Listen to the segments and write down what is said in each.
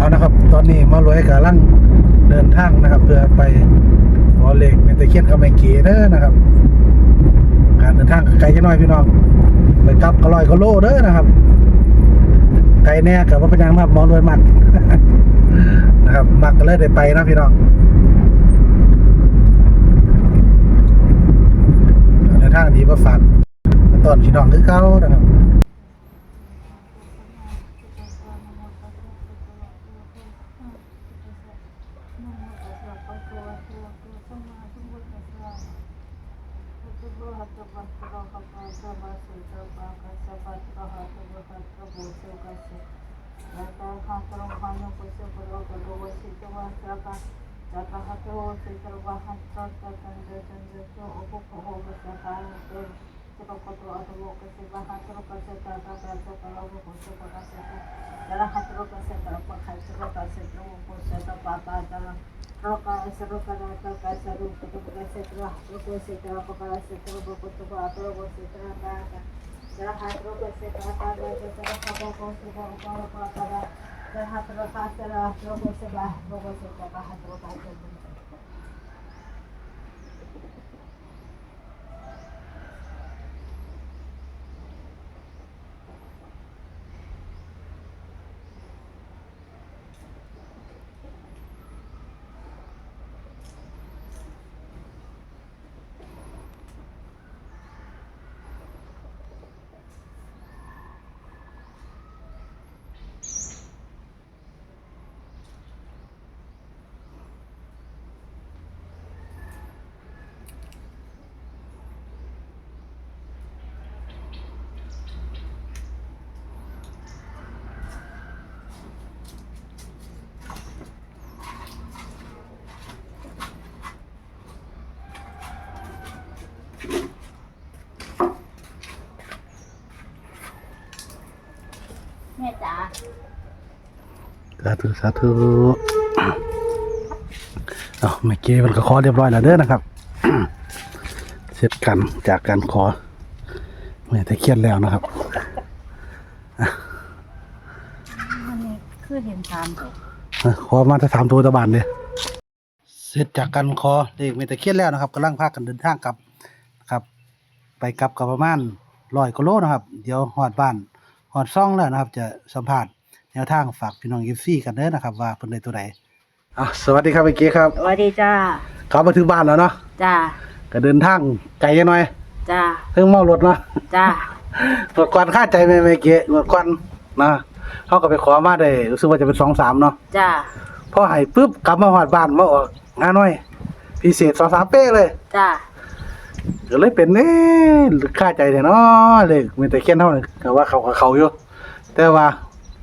เอานะครับ ตอนนี้มารวยกับลังเดินทางนะครับ เพื่อไปขอเลขเมตะเคียนกับแมงกีเด้อนะครับ การเดินทางไกลจะน้อยพี่น้องไปกลับก็ลอยก็โลเด้อนะครับ ไกลแน่กับว่าเป็นยังครับมองรวยมักนะครับ มักก็เลยได้ไปนะพี่น้องเดินทางดีมาฝากตอนพี่น้องคือเก่านะครับ وتلك حتى تنجزوا أفقه بسفاهة cepat atau kesebah hatro kasetra kasetra kalau kasetra kasetra dalam hatro kasetra apa hatro kasetra kasetra apa dalam roka esro kanata kasetra kutu kasetra roka kasetra apa kasetra kutu atro kasetra kata dalam hatro kasetra kata kasetra apa kasetra apa apa kata dalam hatro kasetra roka sebah roka kasetra hatro kasetra สาธุสาธุเอาเมื่อกี้มันก็ขอเรียบร้อยแล้วเด้อนะครับเสร็จกันจากการขอแม่ตะเคียนแล้วนะครับนี่คือเห็นสามตัวขอมาจะถามตัวตะบานเลยเสร็จจากการขอเลขแม่ตะเคียนแล้วนะครับกำลังพากันเดินทางกลับครับ ไปกลับกับประมาณร้อยกิโลนะครับ เดี๋ยวหอดบ้านหอดซ่องแล้วนะครับ จะสัมภาษณ์ แนวทางฝากพี่น้องยิซี่กันเด้อนะครับ ว่าเพิ่นได้ตัวใดอะสวัสดีครับเมื่อกี้ครับสวัสดีจ้ากลับมาถึงบ้านแล้วเนาะจ้าก็เดินทางไกลจังหน่อยจ้าเพิ่งเมารถเนาะจ้าหมดควันค่าใจไหม่ไม่เกะหมดควันนะเขาก็ไปขอมาได้รู้สึกว่าจะเป็นสองสามเนาะจ้าพอให้ปุ๊บกลับมาหอดบ้านมาออกงานน้อยพิเศษสองสามเป้เลยจ้าก็เลยเป็นเอ๊ะค่าใจเนี่ยเนาะเลยมีแต่เขียนเท่านั้นก็ว่าเขากับเขาอยู่แต่ว่า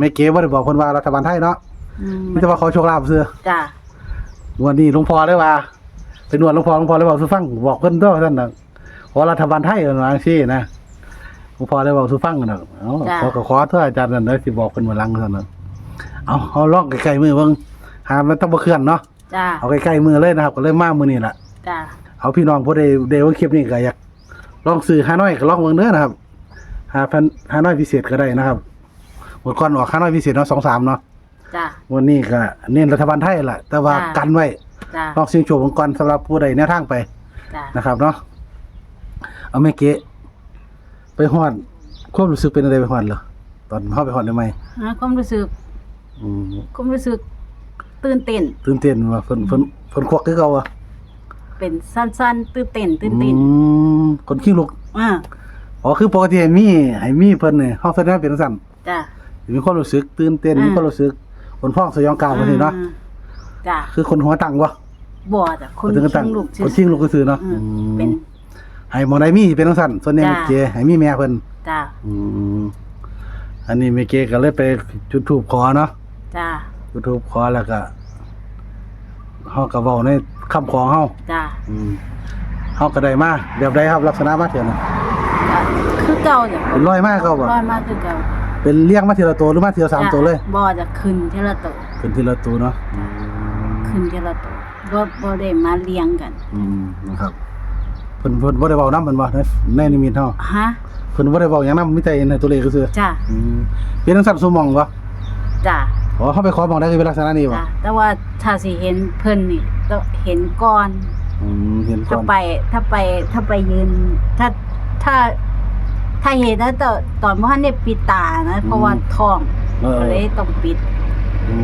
ไม่เก๋ว่าได้บอกคนว่ารัฐบาลไทยเนาะอืมไมแต่ว่าเขาโชคลาภเสือจ้าวันนี้หลวงพ่อได้ว่าเป็นนวดหลวงพ่อหลวงพ่อเลยบอกสุฟังบอกเพิ่นด้วยท่านน่ะขอรัฐบาลไทยเออว่าซี่นะหลวงพ่อได้บอกสุฟังกันน่ะเอ้าขอก็ขอเถอะอาจารย์นั่นได้สิบอกเพิ่นมาลังเท่านั้นเอาเอาลองใกล้ๆมือเบิ่งหามันต้องบ่เคลื่อนเนาะจ้าเอาใกล้ๆมือเลยนะครับก็เลยมามื้อนี้ล่ะ จ้าเอาพี่น้องผู้ใดได้เบิ่งคลิปนี้ก็อยากลองซื้อฮานอยก็ลองเบิ่งเด้อนะครับหาพันฮานอยพิเศษก็ได้นะครับ หมดก่อนออกฮานอยพิเศษเนาะ23เนาะจ้าวันนี้ก็เน้นรัฐบาลไทยล่ะแต่ว่าจ้ะ กันไว้จ้าลองเสียงโชว์องค์กรสำหรับผู้ใดแนวทางไปจ้านะครับเนาะเอาแม่เก๋ไปฮอดความรู้สึกเป็นอะไรไปฮอดเหรอตอนเข้าไปฮอดได้ไหมฮะความรู้สึกอืมความรู้สึกตื่นเต้นตื่นเต้นว่าเพิ่นเพิ่นเพิ่นควักคือเก่าอะเป็นสั้นๆ ตื่นเต้นตื่นเต้นอืมคนขี้ลุกอ่าอ๋อคือปกติให้มีให้มีเพิ่นนี่เฮาแสดงเป็นจังซั่น จ้า มีความรู้สึกตื่นเต้นอืมมีความรู้สึกคนพ้องสยองกลางว่าซี่เนาะอืมจ้าคือคนหัวตั้งบ่บ่จ้ะคนถึงก็ตั้งชิงลูกคนชิงลูกก็ซื้อเนาะอืมอืมเป็น ให้หมองใดมีเป็นจังซั่นส่วนใหญ่จ้ะแม่เก๋ให้มีแม่เพิ่นจ้าอืมอันนี้แม่เก๋ก็เลยไปจุดธูปขอเนาะจ้าจุดธูปขอแล้วก็เฮาก็เว้าในคำของเฮาจ้าอืมเฮาก็ได้มาแบบใดครับลักษณะมาเถียนะจ้าคือเก่าจ้ะเป็นร้อยมากก็บ่ร้อยมากคือเก่า เป็นเลี้ยงมาทีละตัวหรือมาทีละสามจ้ะตัวเลยบ่จะขึ้นทีละตัวเป็นทีละตัวเนาะขึ้นทีละตัวบ่บ่ได้มาเลี้ยงกัน อืมนะครับเพิ่นเพิ่นบ่ได้เว้านำมันบ่ในในนิมิตเฮาฮะเพิ่นบ่ได้เว้าหยังนำมีแต่ในตัวเลขซื่อจ้าๆอืมเป็นจังซั่นสมองบ่จ้าออ๋อเขาไปขอบอกได้คือเป็นลักษณะนี้บ่จ้ะแต่ว่าถ้าสิเห็นเพิ่นนี่ต้องเห็นก่อนอืมเห็นก่ถ้าอนไปถ้าไปถ้าไปยืนถ้าถ้า ถ้าเห็นนะแต่ตอนบ่ทันได้ปิดตานะ เพราะว่าท้องเออ ก็เลยต้องปิดอื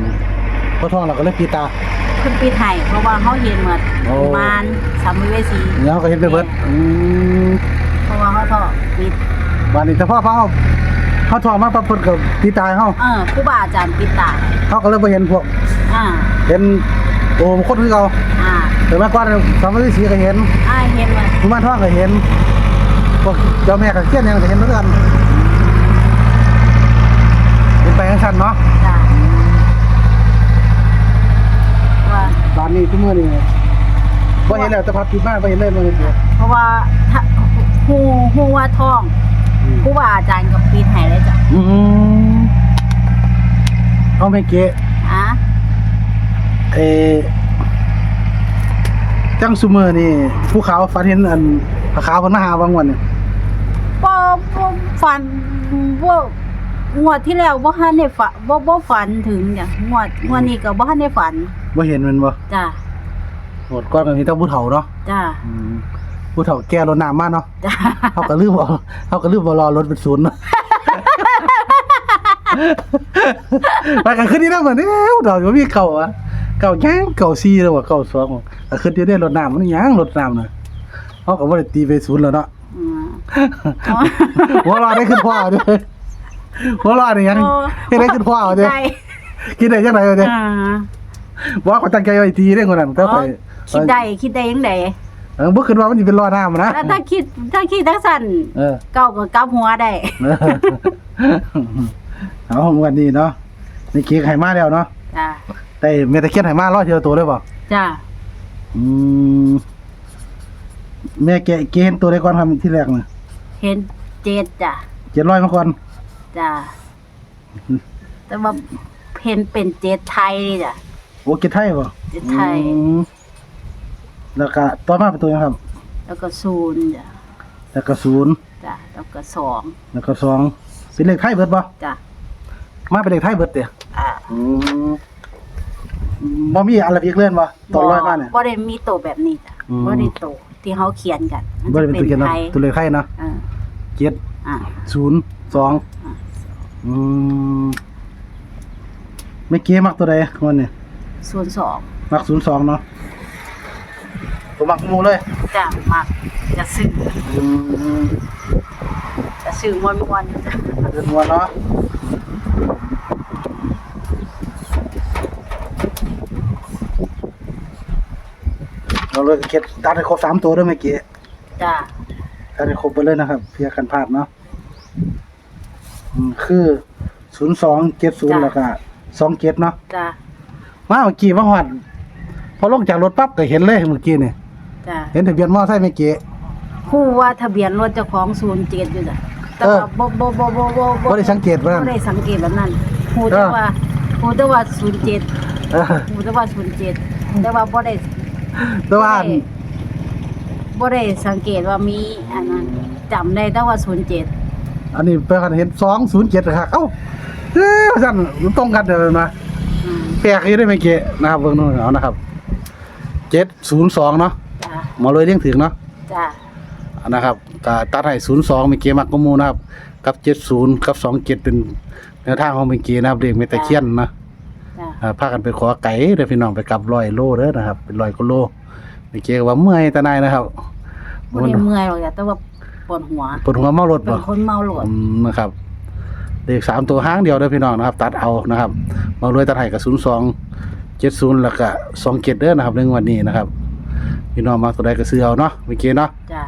มพอท้องเราก็เลยปีตาเพิ่นปิดให้เพราะว่าเฮาเห็นหมดโอ้ มารสัมภเวสีแล้วก็เห็นไปเบิดอืมเพราะว่าเฮาท้องปิดบ้านนี้แต่พ่อเขาเอาเขาท้องมาปั๊บเพิ่นก็ปีตายเฮาเออครูบาอาจารย์ปิดตาเขาก็เลยบ่เห็นพวก อ่าเห็นโอ้คนคือเก่าอ่าแต่มาก่อนสามฤาษีก็เห็น อ่าเห็นหมดกุมารทองก็เห็น พวกเจ้าแม่ก็เขียนหยังก็เห็นเหมือนกันเป็นไปจังซั่นเนาะจ้ะว่า บ้านนี้ทุกมื้อนี่บ่เห็นแล้วแต่พัดปิดมาบ่เห็นเลยมื้อนี้เพราะว่าถ้าฮู้ฮู้ว่าท้องอืมครูบาอาจารย์ก็ปิดให้เลยจ้ะอืมเอาไม่เกะอะเออจังซุมื้อนี่ผู้ขาวฝันเห็นอันพระขาวเพิ่นมาหาบางวันนี่บ่บ่ ฝันบ่งวดที่แล้วบ่ทันได้ฝันบ่บ่ฝันถึงจ้ะงวดงวดนี้ก็บ่ทันได้ฝันบ่เห็นแมันบ่จ้ะโหดก่อนก็มีแต่ผู้เฒ่าเนาะจ้ะอืมผู้เฒ่าแก่รถน้ำมาเนาะจ้ะเขาก็ลืมเอาเขาก็ลืมบ่รอรถเป็นศูนย์เนาะไปกันขึ้นนี่นะเหมือนเอ้าดอกอยู่มีเก่าอะเก่าแย่งเก่าซีแล้วว่าเก่าสองก็ขึ้นอยู่ในรถน้ำมันหยังรถน้ำน่ะเขาก็บ่ได้ตีไปศูนย์แล้วเนาะอืม หัวเรอได้ขึ้นพ่อเด้อหัวเรอได้ยังโอ้เฮ็ดได้ขึ้นพ่อเด้อใจคิดได้จังไดเด้ออ่าบ่เขาตั้งใจไว้ตีเด้อคนนั้นก็ไปอ๋อคิดได้คิดได้ยังไงเออบ่คิดว่ามันสิเป็นรอน้ำนะถ้าถ้าคิดถ้าคิดทั้งสั้นเออเก้าก็กลับหัวได้เอาวันนี้เนาะนี่เค้กไห้มาแล้วเนาะจ้ะแต่เมตะเคียนไห้มาร้อยเทียวตัวเลยบ่จ้ะอืมแม่แกะเกณฑ์ตัวได้ก่อนทำที่แรกน่ะ เห็นเจ็ดจ้ะเจ็ดร้อยมาก่อนจ้ะแต่ว่าเห็นเป็นเจ็ดไทยนี่จ้ะโอ้เกตไทยบ่เจ็ดไทยอืมแล้วก็ต่อมาเป็นตัวยังครับ แล้วก็ศูนย์จ้ะแล้วก็ศูนย์จ้ะแล้วก็สองแล้วก็สองเป็นเลขไทยเบิดบ่จ้ะมาเป็นเลขไทยเบิดเด้ออ่าอืมบ่มีอะไรอีกเลื่อนบ่ตอนร้อยมาเนี่ยบ่ได้มีโตวแบบนี้จ้ะอืมบ่ได้โตวที่เขาเขียนกันมับ่ได้เป็นตัวเขียนเนาะไทยตัวเลขไทยเนาะอ่า เจ็ดอ่าศูนย์สองอ่าอืมไม่เกี้มักตัวใดวันนี้ศูนย์สองมักศูนย์สองเนาะตัวมักหมูเลยจ้ะมากจะซื้ออืมจะซื้อมวนมวนๆจ้ะเดือนวัวเนาะเราเลยเก็บตัดให้ครบสามตัวด้วยเมื่อกี้จ้ะ ตัดให้ครบไปเลยนะครับ เพื่อกันพลาดเนาะอืมคือศูนย์สองเจ็ดศูนย์แล้วก็สองเจ็ดเนาะจ้ะมาเมื่อกี้มาหอดพอลงจากรถปั๊บก็เห็นเลยเมื่อกี้นี่จ้ะเห็นทะเบียนมอไซค์เมื่อกี้ฮู้ว่าทะเบียนรถเจ้าของศูนย์เจ็ดอยู่จ้ะแต่เออว่าบ่บ่บ่บ่บ่บ่ได้สังเกตว่าบ่ได้สังเกตแบบนั้นฮู้แต่เออ ว่าฮู้แต่ว่าศูนย์เจ็ดเออฮู้แต่ว่าศูนย์เจ็ดแต่ว่าบ่ได้แต่ว่า บ่ได้สังเกตว่ามีอันนั้นจำได้แต่ว่าศูนย์เจ็ดอันนี้เพิ่นเห็นสองศูนย์เจ็ดครับเอ้าเอ้ยสั่นมันตรงกันเด้อนะอืมแปลกอยู่ได้เมื่อกี้นะครับเบิ่งนู่นเอานะครับเจ็ดศูนย์สองเนาะจ้ะหมอเลยเลี้ยงถึงเนาะจ้ะนะครับก็ตัดให้ศูนย์สองเมื่อกี้มักกว่าหมูนะครับ กับเจ็ดศูนย์กับสองเจ็ดเป็นแนวทางของเมื่อกี้นะครับเด็กเมตะเคียนนะจ้ะ อ่าพากันไปขอไก่เด้อพี่น้องไปกลับร้อยโลเด้อนะครับ เป็นร้อยกว่าโล เมื่อกี้ก็ว่าเมื่อยแต่นายนะครับบ่ได้เมื่อยหรอกจ้ะแต่ว่าปวดหัวปวดหัวเมารถเป็บ่นคนเมาหลวดอืมนะครับเลขสามตัวห้างเดียวเด้อพี่น้องนะครับ ตัดเอานะครับมารวยตัดให้กับศูนย์สองเจ็ดศูนย์แล้วก็สองเจ็ดเด้อนะครับเรื่องวันนี้นะครับ พี่น้องมาตัวใดก็ซื้อเอาเนาะเมื่อกี้เนาะจ้ะ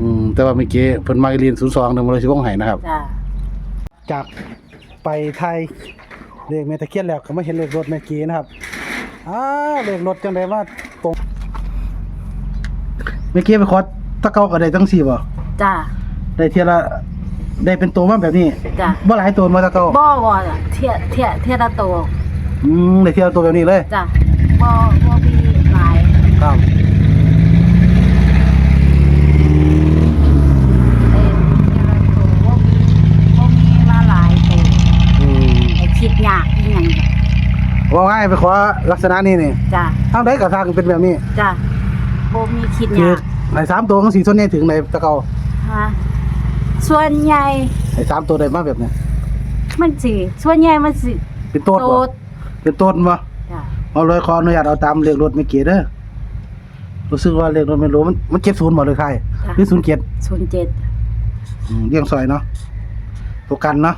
อืมแต่ว่าเมื่อกี้เพิ่นมาเรียนศูนย์สองเดี๋ยวมาเลยสิวงไห้นะครับ จ้ะจากไปไทยเลขเมตะเคียนแล้วก็ไม่เห็นเลขรถเมื่อกี้นะครับอ้าวเลขรถจังไดมาตรง เมื่อกี้ไปขอตะเกาก็ได้จังสี่บ่จ้ะได้เทียละได้เป็นตัวมาแบบนี้จ้ะบ่หลายตัวมาตะเกาบ่บ่จ้ะเทียเทียเทียละโตวอืมได้เทียละตัวแบบนี้เลยจ้ะบ่บ่มีหลายครับเอ้ยเทียละโตวบ่มีบ่มีมาหลายโตวอืมไอ้คิดยากอีหยังว่าง่ายไปขอลักษณะนี้นี่จ้ะทางใดก็ทางเป็นแบบนี้ จ้ะ บ่มีคิดคือยากไอ้สามตัวของสีส่วนใหญ่ถึงไหนตะเกาฮะส่วนใหญ่ไอ้สามตัวได้มาแบบนี้มันสิส่วนใหญ่มันสิเป็นโต้นโตบ่ดเป็นต้นบ่จ้ะเอาเลยขออนุญาตเอาตามเลขรถไม่เกียเด้อรู้สึกว่าเลขรถไม่รู้มันมันเจ็ดศูนย์หมดเลยใครหรือศูนย์เจ็ด07อืมเลี้ยงซอยเนาะตัวกันเนาะ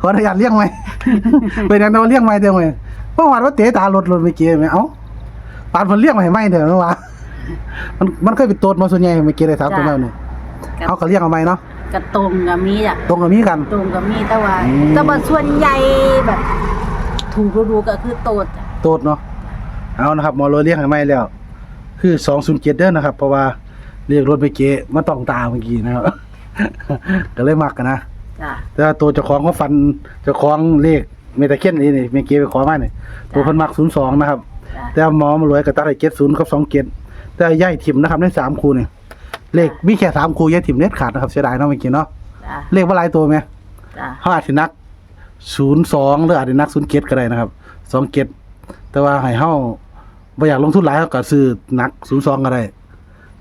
ขออนุญาตเลี้ยงไหม เป็นอย่างเราเลี้ยงไหมเดียวไหมเพราะว่าว่าเตะตารถรถไม่เกียไหมเอ้า ปานเพิ่นเลี้ยงไหมไม่เด้อเนาะวะมันมันเคยเป็นโตดมาส่วนใหญ่ไม่เกียได้สามตัวแล้วนี่เขาก็เลี้ยงเอาไหมเนาะกระตรงก็มีจ้ะตรงกับมีกัน ตรงก็มีแต่ว่าอืม แต่ว่าส่วนใหญ่แบบ ถูกดูๆก็คือโตดจ้ะโตดเนาะเอานะครับหมอโรเลี้ยงให้ไหมแล้ว คือสองศูนย์เจ็ดเด้อนะครับ เพราะว่าเรียกรถไม่เกียมันต้องตาเมื่อกี้นะครับ ก็เลยมักกันนะ จ้ะ แต่ว่าตัวเจ้าของเขาฟันเจ้าของเลขเมตาเคนนี่นี่เมเกไปขอมาเนี่ยตัวเพันมักศูนย์สองนะครับจ้ะ แต่หมอมารวยกับตัดให้เจ็ดศูนย์กับสองเจ็ดแต่ย่ายถิ่มนะครับในสามคูเนี่ยเลขมีแค่สามคูย่ายถิ่มเน็ตขาดนะครับเสียดายเนาะเมื่อกี้เนาะจ้ะเลขว่าหลายตัวไหมจ้ะเขาอาจจะนักศูนย์สองหรืออาจจะนักศูนย์เจ็ดก็ได้นะครับสองเจ็ดแต่ว่าให้เฮาบ่อยากลงทุนหลายเขาก็ซื้อนักศูนย์สองก็ได้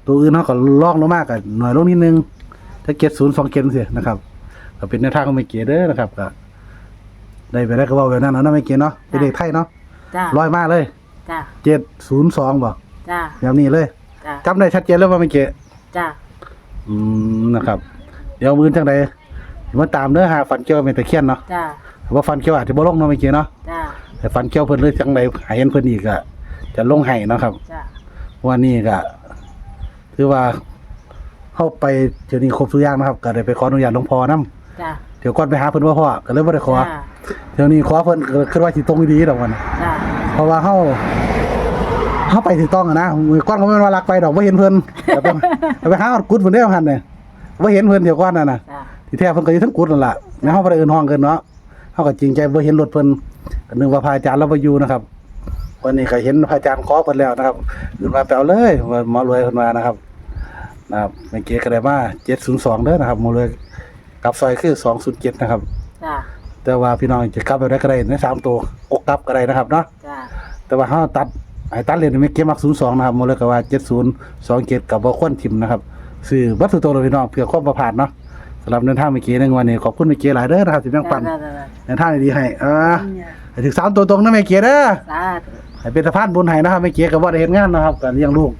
ตัวอื่นเขาก็ลอกลงมากกันหน่อยลงนิดนึงถ้าเจ็ดศูนย์สองเจ็ดเสียนะครับก็เป็นแนวทางของไม่เกียเด้อนะครับก็ได้ไปได้ก็เว่าแบบนั้นเนาะนะไม่เกียเนาะเป็นเด็กไทยเนาะจ้ะร้อยมากเลย จ้ะเจ็ดศูนย์สองบ่จ้ะแบบนี้เลยจ้ะจำได้ชัดเจนเลยว่าไม่เกียจ้ะอืมนะครับ เดี๋ยวมือจังใดมาตามเนื้อหาฟันเกี่ยวเป็นตะเคียนเนาะจ้ะว่าฟันเกี่ยวอาจจะบ่ลงเนาะไม่เกียเนาะจ้ะแต่ฟันเกี่ยวเพิ่นเลยจังใดหาเห็นเพิ่นอีกอะจะลงให้เนาะครับจ้ะวันนี้ก็ถือว่าเข้าไปเดี๋ยวนี้ครบทุกอย่างนะครับก็ได้ไปขออนุญาตหลวงพ่อนำจ้ะเดี๋ยวก่อนไปหาเพิ่นว่าพ่อก็เลยบ่ได้ขอจ้ะเดี๋ยวนี้ขอเพิ่นก็คิดว่าสิตรงดีดอกมันจ้ะเพ ราะว่าเฮาเฮาไปถูกต้องอะนะมือก้อนก็บ่แม่นว่ารักไปดอกบ่เห็นเพิ่นแต่ไปแต่ไปหาฮอดกุดเพิ่นได้ว่าหั่นน่ะบ่เห็นเพิ่นเดี๋ยวก่อนน่ะน่ะจ้ะที่แท้เพิ่นก็อยู่ทั้งกุดนั่นล่ะแม้เฮาบ่ได้เอิ้นห้องเกินเนาะเฮาก็จริงใจบ่เห็นรถเพิ่นก็นึกว่าพระอาจารย์เราบ่อยู่นะครับ วันนี้ก็เห็นพระอาจารย์ขอเพิ่นแล้วนะครับเพิ่นว่าไปเอาเลยว่าหมอรวยเพิ่นว่านะครับ นะครับเมื่อกี้ก็ได้มา702เด้อนะครับหมอรวยกับซอยคือ207นะครับ จ้ะ แต่ว่าพี่น้องจะกลับไปได้ก็ได้ในสามตัวอกกลับก็ได้นะครับเนาะจ้ะแต่ว่าเฮาตัดไอ้ตัดเลนไม่เก็บมัก02นะครับหมดเลยก็ว่า7027กับบ่ควรทิมนะครับซื้อบัตรตัวเลยพี่น้องเพื่อความประพลาดเนาะสำหรับเดินทางเมื่อกี้ในวันนี้ขอบคุณเมื่อกี้หลายเด้อนะครับที่แบ่งปันจ้ะจ้ะจ้ะเดินทางดีๆให้อ่าเนี่ยให้ถึงสามตัวตรงนะเมื่อกี้เด้อสาธุให้เป็นสะพานบุญให้นะครับเมื่อกี้ก็บ่ได้เฮ็ดงานนะครับก็เลี้ยงลูก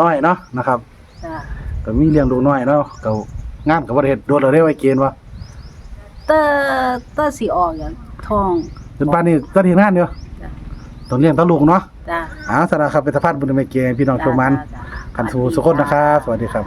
น้อยเนาะนะครับจ้ะก็มีเลี้ยงลูกน้อยเนาะก็งานก็บ่ได้เฮ็ดโดนแล้วเด้อไอ้เกณฑ์ว่า เตอเตอสิออกอย่างทอง จนป่านนี้ก็เฮ็ดงานอยู่จ้ะ ต้องเลี้ยงตาลูกเนาะจ้ะอ่าสำหรับครับเป็นสะพานบุญเมื่อกี้พี่น้องชมมันจ้ะจ้ะกันสู่สุขคนนะครับ สวัสดีครับ